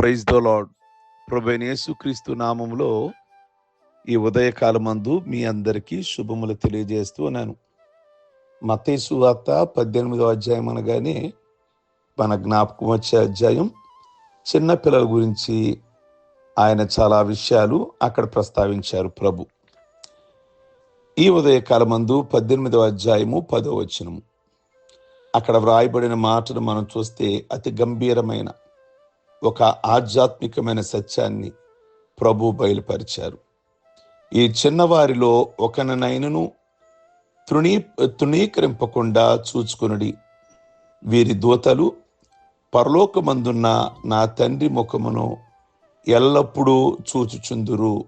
Praise the lord ప్రభైన క్రీస్తు నామంలో ఈ ఉదయకాలమందు మీ అందరికీ శుభములు తెలియజేస్తూ ఉన్నాను. మతేసు వార్త పద్దెనిమిదో అధ్యాయం అనగానే మన జ్ఞాపకం వచ్చే అధ్యాయం. చిన్న పిల్లల గురించి ఆయన చాలా విషయాలు అక్కడ ప్రస్తావించారు ప్రభు. ఈ ఉదయకాలమందు పద్దెనిమిదవ అధ్యాయము పదో వచనము. అక్కడ వ్రాయబడిన మాటను మనం చూస్తే అతి గంభీరమైన ఒక ఆధ్యాత్మికమైన సత్యాన్ని ప్రభు బయలుపరిచారు. ఈ చిన్నవారిలో ఒకనైనను తృణీ తృణీకరింపకుండా చూచుకునుడి. వీరి దూతలు పరలోకమందున్న నా తండ్రి ముఖమును ఎల్లప్పుడూ చూచుచుందురు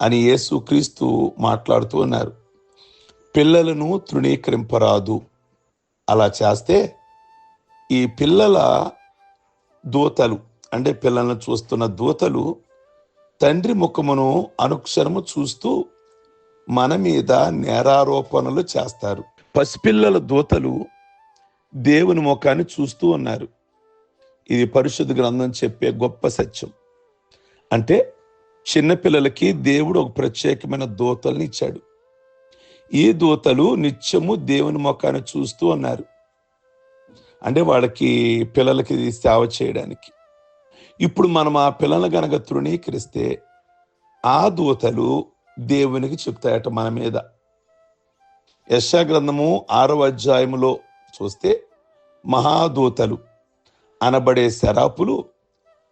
అని యేసుక్రీస్తు మాట్లాడుతూ ఉన్నారు. పిల్లలను తృణీకరింపరాదు. అలా చేస్తే ఈ పిల్లల దూతలు అంటే పిల్లలను చూస్తున్న దూతలు తండ్రి ముఖమును అనుక్షరము చూస్తూ మన మీద నేరారోపణలు చేస్తారు. పసిపిల్లల దూతలు దేవుని ముఖాన్ని చూస్తూ ఉన్నారు. ఇది పరిశుద్ధ గ్రంథం చెప్పే గొప్ప సత్యం. అంటే చిన్నపిల్లలకి దేవుడు ఒక ప్రత్యేకమైన దూతల్ని ఇచ్చాడు. ఈ దూతలు నిత్యము దేవుని ముఖాన్ని చూస్తూ ఉన్నారు. అంటే వాళ్ళకి పిల్లలకి సేవ చేయడానికి. ఇప్పుడు మనం ఆ పిల్లలను గనక తృణీకరిస్తే ఆ దూతలు దేవునికి చెప్తాయట మన మీద. యశా గ్రంథము ఆరవ అధ్యాయములో చూస్తే మహాదూతలు అనబడే శరాపులు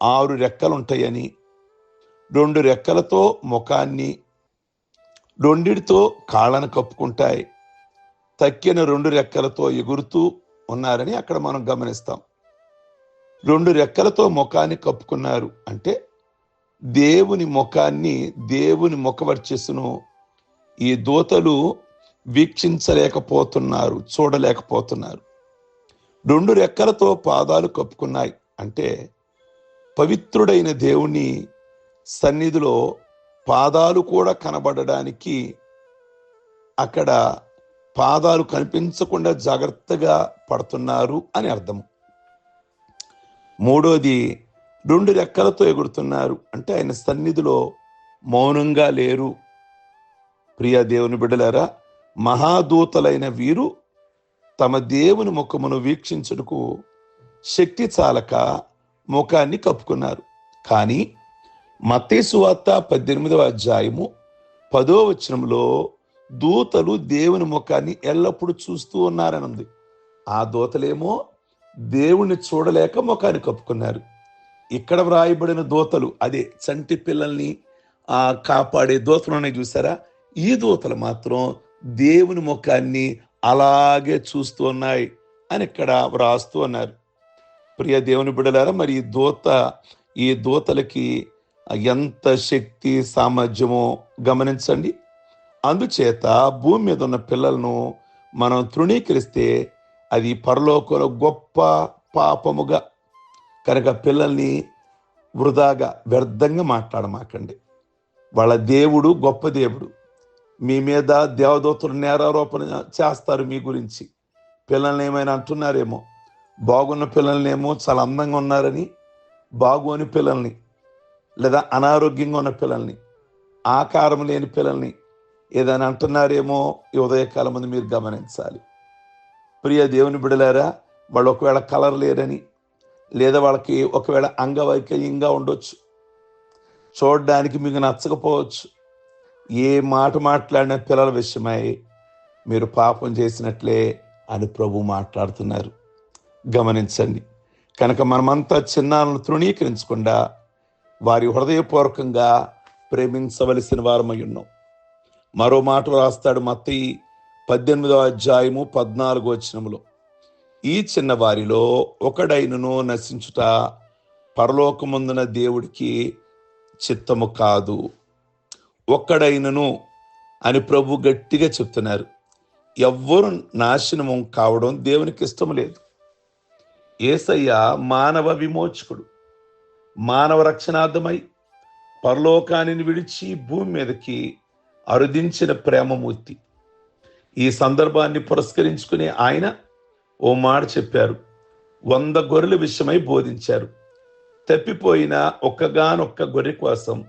ఆరు రెక్కలుంటాయని రెండు రెక్కలతో ముఖాన్ని రెండిటితో కాళ్ళను కప్పుకుంటాయి తక్కిన రెండు రెక్కలతో ఎగురుతూ ఉన్నారని అక్కడ మనం గమనిస్తాం. రెండు రెక్కలతో ముఖాన్ని కప్పుకున్నారు. అంటే దేవుని ముఖాన్ని దేవుని ముఖవర్చస్సును ఈ దూతలు వీక్షించలేకపోతున్నారు చూడలేకపోతున్నారు. రెండు రెక్కలతో పాదాలు కప్పుకున్నాయి. అంటే పవిత్రుడైన దేవుని సన్నిధిలో పాదాలు కూడా కనబడడానికి అక్కడ పాదాలు కనిపించకుండా జాగ్రత్తగా పడుతున్నారు అని అర్థం మూడోది రెండు రెక్కలతో ఎగురుతున్నారు. అంటే ఆయన సన్నిధిలో మౌనంగా లేరు. ప్రియ దేవుని బిడ్డలారా మహాదూతలైన వీరు తమ దేవుని ముఖమును వీక్షించుటకు శక్తి చాలక ముఖాన్ని కప్పుకున్నారు. కానీ మతేసువార్త పద్దెనిమిదవ అధ్యాయము పదో వచనంలో దూతలు దేవుని ముఖాన్ని ఎల్లప్పుడూ చూస్తూ ఉన్నారని ఉంది ఆ దూతలేమో దేవుణ్ణి చూడలేక ముఖాన్ని కప్పుకున్నారు. ఇక్కడ వ్రాయబడిన దూతలు అదే చంటి పిల్లల్ని కాపాడే దూతలు చూసారా? ఈ దూతలు మాత్రం దేవుని ముఖాన్ని అలాగే చూస్తూ ఉన్నాయి అని ఇక్కడ వ్రాస్తూ ఉన్నారు. ప్రియ దేవుని బిడ్డలారా మరి ఈ దూత ఈ దూతలకి ఎంత శక్తి సామర్థ్యమో గమనించండి. అందుచేత భూమి మీద ఉన్న పిల్లలను మనం తృణీకరిస్తే అది పరలోకంలో గొప్ప పాపముగా కనుక పిల్లల్ని వృధాగా వ్యర్థంగా మాట్లాడమాకండి. వాళ్ళ దేవుడు గొప్ప దేవుడు. మీ మీద దేవదూతలు నేరారోపణ చేస్తారు మీ గురించి. పిల్లల్ని ఏమైనా అంటున్నారేమో? బాగున్న పిల్లల్నేమో చాలా అందంగా ఉన్నారని బాగోని పిల్లల్ని లేదా అనారోగ్యంగా ఉన్న పిల్లల్ని ఆకారం లేని పిల్లల్ని ఏదైనా అంటున్నారేమో ఈ ఉదయకాలం ముందు మీరు గమనించాలి. ప్రియ దేవుని బిడలారా వాళ్ళు ఒకవేళ కలర్ లేరని లేదా వాళ్ళకి ఒకవేళ అంగవైకల్యంగా ఉండొచ్చు చూడడానికి మీకు నచ్చకపోవచ్చు ఏ మాట మాట్లాడిన పిల్లల విషయమై మీరు పాపం చేసినట్లే అని ప్రభు మాట్లాడుతున్నారు. గమనించండి. కనుక మనమంతా చిన్నాలను తృణీకరించకుండా వారి హృదయపూర్వకంగా ప్రేమించవలసిన వారమై ఉన్నాం. మరో మాట రాస్తాడు మత్తయి పద్దెనిమిదవ అధ్యాయము పద్నాలుగో వచనములో ఈ చిన్నవారిలో ఒకడైనను నశించుట పరలోకముందున దేవుడికి చిత్తము కాదు. ఒక్కడైనను అని ప్రభు గట్టిగా చెప్తున్నారు. ఎవ్వరు నాశనము కావడం దేవునికి ఇష్టం లేదు. ఏసయ్య మానవ విమోచకుడు మానవ రక్షణార్థమై పరలోకాన్ని విడిచి భూమి మీదకి అరుదించిన ప్రేమమూర్తి. ఈ సందర్భాన్ని పురస్కరించుకునే ఆయన ఓ మాట చెప్పారు. వంద గొర్రెల విషయమై బోధించారు. తప్పిపోయిన ఒక్కగానొక్క గొర్రె కోసం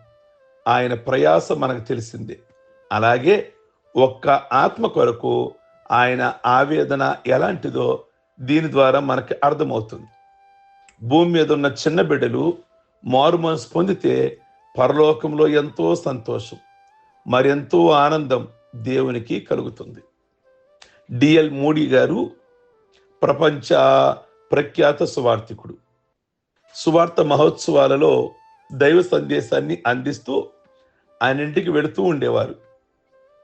ఆయన ప్రయాస మనకు తెలిసిందే. అలాగే ఒక్క ఆత్మ కొరకు ఆయన ఆవేదన ఎలాంటిదో దీని ద్వారా మనకి అర్థమవుతుంది. భూమి మీద ఉన్న చిన్న బిడ్డలు మారు మనసు పొందితే పరలోకంలో ఎంతో సంతోషం మరెంతో ఆనందం దేవునికి కలుగుతుంది. డిఎల్ మోడీ గారు ప్రపంచ ప్రఖ్యాత సువార్థికుడు. సువార్త మహోత్సవాలలో దైవ సందేశాన్ని అందిస్తూ ఆయన ఇంటికి వెళుతూ ఉండేవారు.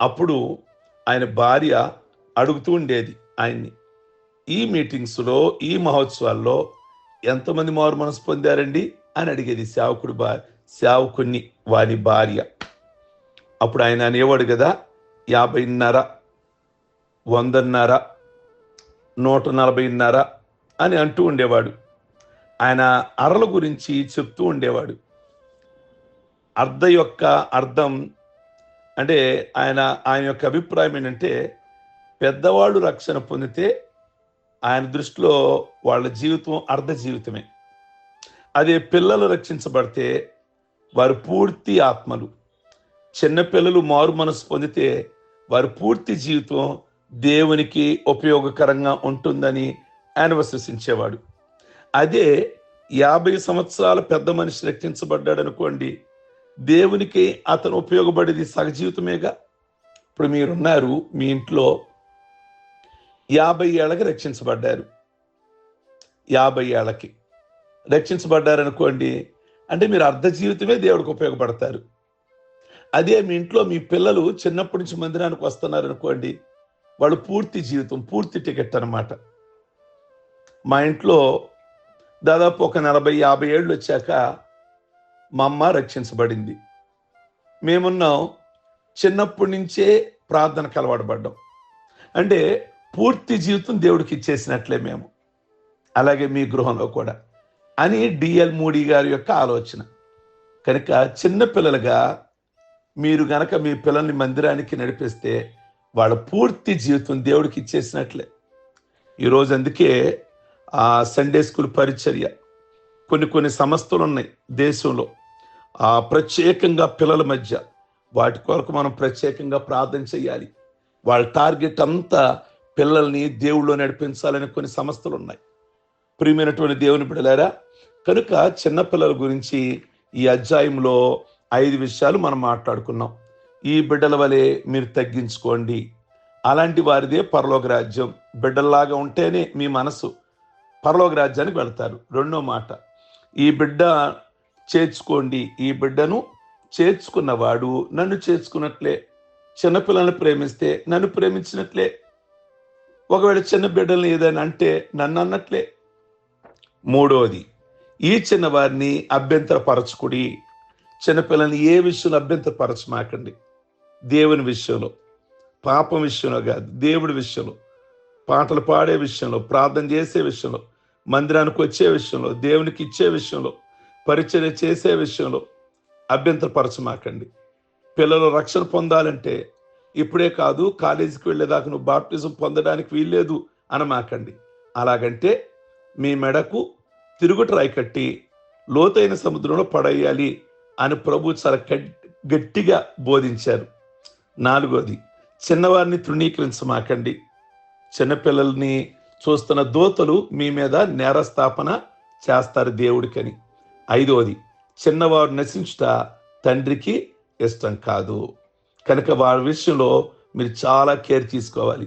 అప్పుడు ఆయన భార్య అడుగుతూ ఉండేది ఆయన్ని ఈ మీటింగ్స్లో ఈ మహోత్సవాల్లో ఎంతమంది మారు మనసు పొందారండి? అని అడిగేది సేవకుడు బా సేవకుని వారి భార్య. అప్పుడు ఆయన అనేవాడు కదా యాభైన్నర వందన్నర నూట నలభైన్నర అని అంటూ ఉండేవాడు. ఆయన అరల గురించి చెప్తూ ఉండేవాడు. అర్ధ యొక్క అర్థం అంటే ఆయన ఆయన యొక్క అభిప్రాయం ఏంటంటే పెద్దవాళ్ళు రక్షణ పొందితే ఆయన దృష్టిలో వాళ్ళ జీవితం అర్ధ జీవితమే. అదే పిల్లలు రక్షించబడితే వారు పూర్తి ఆత్మలు. చిన్నపిల్లలు మారు మనసు పొందితే వారి పూర్తి జీవితం దేవునికి ఉపయోగకరంగా ఉంటుందని ఆయన విశ్వసించేవాడు అదే యాభై సంవత్సరాల పెద్ద మనిషి రక్షించబడ్డాడు అనుకోండి దేవునికి అతను ఉపయోగపడేది సహజీవితమేగా ఇప్పుడు మీరున్నారు మీ ఇంట్లో యాభై ఏళ్ళకి రక్షించబడ్డారు. యాభై ఏళ్ళకి రక్షించబడ్డారు అనుకోండి అంటే మీరు అర్ధ జీవితమే దేవుడికి ఉపయోగపడతారు. అదే మీ ఇంట్లో మీ పిల్లలు చిన్నప్పటి నుంచి మందిరానికి వస్తున్నారు అనుకోండి వాళ్ళు పూర్తి జీవితం పూర్తి టికెట్ అన్నమాట. మా ఇంట్లో దాదాపు ఒక నలభై యాభై ఏళ్ళు వచ్చాక మా అమ్మ రక్షించబడింది. మేమున్నాం చిన్నప్పటి నుంచే ప్రార్థనకు అలవాటు అంటే పూర్తి జీవితం దేవుడికి ఇచ్చేసినట్లే మేము. అలాగే మీ గృహంలో కూడా. అని డిఎల్ మూడీ గారి యొక్క ఆలోచన. కనుక చిన్నపిల్లలుగా మీరు గనక మీ పిల్లల్ని మందిరానికి నడిపిస్తే వాళ్ళ పూర్తి జీవితం దేవుడికి ఇచ్చేసినట్లే. ఈరోజు అందుకే ఆ సండే స్కూల్ పరిచర్య కొన్ని కొన్ని సంస్థలు ఉన్నాయి దేశంలో. ఆ ప్రత్యేకంగా పిల్లల మధ్య వాటి కొరకు మనం ప్రత్యేకంగా ప్రార్థన చేయాలి. వాళ్ళ టార్గెట్ అంతా పిల్లల్ని దేవుళ్ళు నడిపించాలని కొన్ని సంస్థలు ఉన్నాయి. ప్రియమైనటువంటి దేవుని బిడలారా కనుక చిన్నపిల్లల గురించి ఈ అధ్యాయంలో ఐదు విషయాలు మనం మాట్లాడుకున్నాం. ఈ బిడ్డల వలె మీరు తగ్గించుకోండి. అలాంటి వారిదే పరలోక రాజ్యం. బిడ్డల్లాగా ఉంటేనే మీ మనసు పరలోక రాజ్యానికి వెళతారు. రెండో మాట ఈ బిడ్డ చేర్చుకోండి. ఈ బిడ్డను చేర్చుకున్నవాడు నన్ను చేర్చుకున్నట్లే. చిన్నపిల్లల్ని ప్రేమిస్తే నన్ను ప్రేమించినట్లే. ఒకవేళ చిన్న బిడ్డలను ఏదైనా అంటే నన్ను అన్నట్లే. మూడోది ఈ చిన్నవారిని అభ్యంతరపరచుకుడి. చిన్నపిల్లల్ని ఏ విషయంలో అభ్యంతరపరచమాకండి. దేవుని విషయంలో పాపం విషయంలో కాదు దేవుడి విషయంలో పాటలు పాడే విషయంలో ప్రార్థన చేసే విషయంలో మందిరానికి వచ్చే విషయంలో దేవునికి ఇచ్చే విషయంలో పరిచర్య చేసే విషయంలో అభ్యంతరపరచమాకండి. పిల్లలు రక్షణ పొందాలంటే ఇప్పుడే కాదు కాలేజీకి వెళ్ళేదాకా నువ్వు బాప్టిజం పొందడానికి వీల్లేదు అనమాకండి. అలాగంటే మీ మెడకు తిరుగుట రాయి కట్టి లోతైన సముద్రంలో పడేయాలి అని ప్రభు చాలా గట్టిగా బోధించారు. నాలుగోది చిన్నవారిని తృణీకరించమాకండి. చిన్నపిల్లల్ని చూస్తున్న దోతలు మీ మీద నేరస్థాపన చేస్తారు దేవుడికని. ఐదోది చిన్నవారు నశించుట తండ్రికి ఇష్టం కాదు. కనుక వారి విషయంలో మీరు చాలా కేర్ తీసుకోవాలి.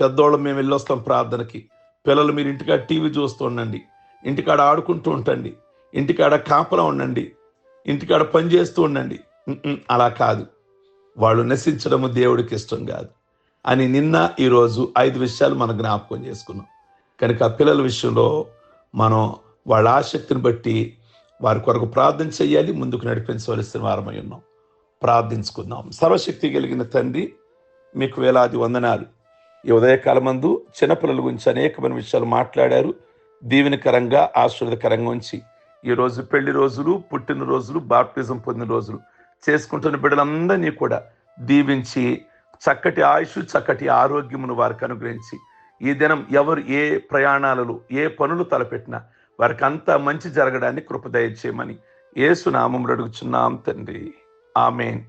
పెద్దోళ్ళు మేము వెళ్ళొస్తాం ప్రార్థనకి. పిల్లలు మీరు ఇంటికాడ టీవీ చూస్తూ ఉండండి. ఇంటికాడ ఆడుకుంటూ ఉండండి ఇంటికాడ కాపలా ఉండండి. ఇంటికాడ పని చేస్తూ ఉండండి. అలా కాదు. వాళ్ళు నశించడము దేవుడికి ఇష్టం కాదు. అని నిన్న ఈరోజు ఐదు విషయాలు మనం జ్ఞాపకం చేసుకున్నాం. కనుక ఆ పిల్లల విషయంలో మనం వాళ్ళ ఆసక్తిని బట్టి వారి కొరకు ప్రార్థన చేయాలి ముందుకు నడిపించవలసిన వారమై ఉన్నాం. ప్రార్థించుకుందాం. సర్వశక్తి కలిగిన తండ్రి మీకు వేలాది వందనాలు. ఈ ఉదయకాలమందు చిన్నపిల్లల గురించి అనేకమైన విషయాలు మాట్లాడారు. దీవెనకరంగా ఆశీర్వదకరంగా ఉంచి ఈ రోజు పెళ్ళి రోజులు పుట్టిన రోజులు బాప్టిజం పొందిన రోజులు చేసుకుంటున్న బిడ్డలందరినీ కూడా దీవించి చక్కటి ఆయుష్ చక్కటి ఆరోగ్యమును వారికి అనుగ్రహించి ఈ దినం ఎవరు ఏ ప్రయాణాలలో ఏ పనులు తలపెట్టినా వారికి అంతా మంచి జరగడానికి కృప దయచేయమని ఏసునామం అడుగుచున్నాం తండ్రి. ఆమెన్.